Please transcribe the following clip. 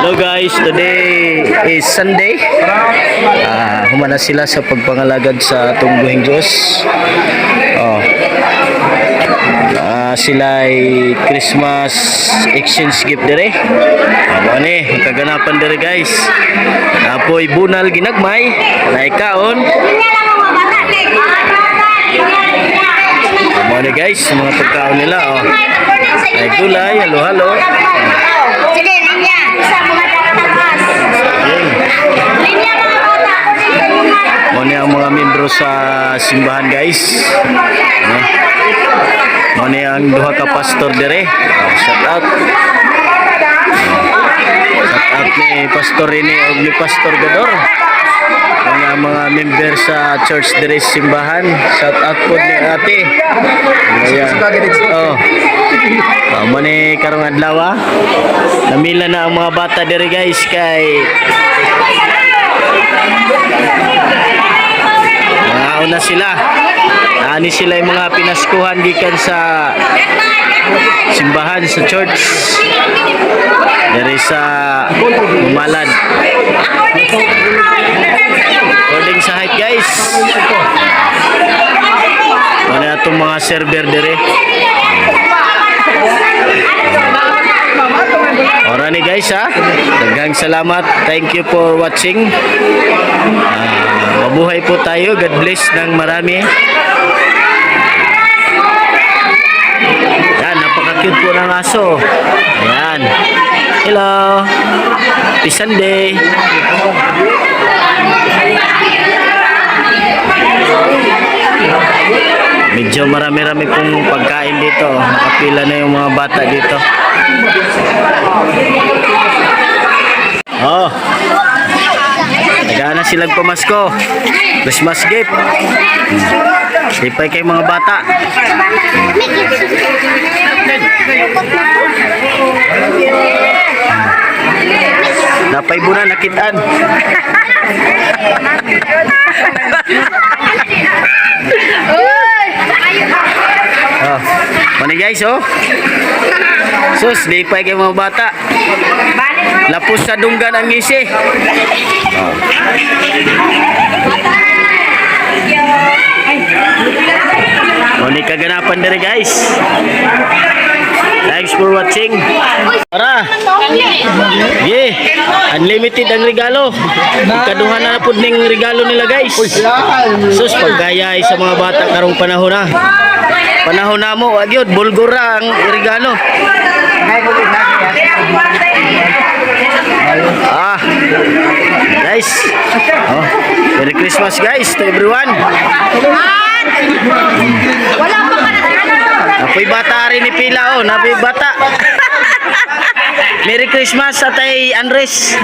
Hello guys, today is Sunday. Ah, humana sila sa pagpangalagad sa tungguhing Diyos. Oh. Ah, sila ay Christmas exchange gift dire. Amo ni, kaganapan dire guys. Apoy bunal ginagmay, naikaon. Amo ni guys, mga pagkaon nila oh. Ay gulay, halo-halo. Sa simbahan guys. Ano? Mo ni ang duha ka pastor dire. Oh, shout out. Shout out ni Pastor ini ug ni Pastor Gador. Ni ang mga member sa church dire simbahan. Shout out po ni ate. Ayan. Oh. Oh, ni karong adlaw ah. Namila na ang mga bata dire guys kay Mga una sila. Ani sila yung mga pinaskuhan gikan sa simbahan sa church. Dari sa Malad. According sa height guys. Ano itong mga server dire. Ora ni guys ha. Daghang salamat. Thank you for watching. Ah, mabuhay po tayo. God bless ng marami. Yan, napaka-cute po ng aso. Ayan. Hello. Happy Sunday. Medyo marami-rami pong pagkain dito. Nakapila na yung mga bata dito. Silang pamasko. Christmas gift. Lipay kay mga bata. Napay buna nakitaan. Oh. Mani guys oh. Sus, lipay kay mga bata. Lapos sa dunggan ang ngisi. Oh. Mani kaganapan dere guys. Thanks for watching. Tara. Yeah. Unlimited ang regalo. Ikaduha na po ning regalo nila guys. Sus paggayay sa mga bata karong panahon na. Panahon na mo, wag yun, bulgura ang regalo. Ah. Guys. Oh. Merry Christmas guys to everyone. Wala pa. Apoy bata rin ni Pila oh, napoy bata. Merry Christmas sa tay Andres.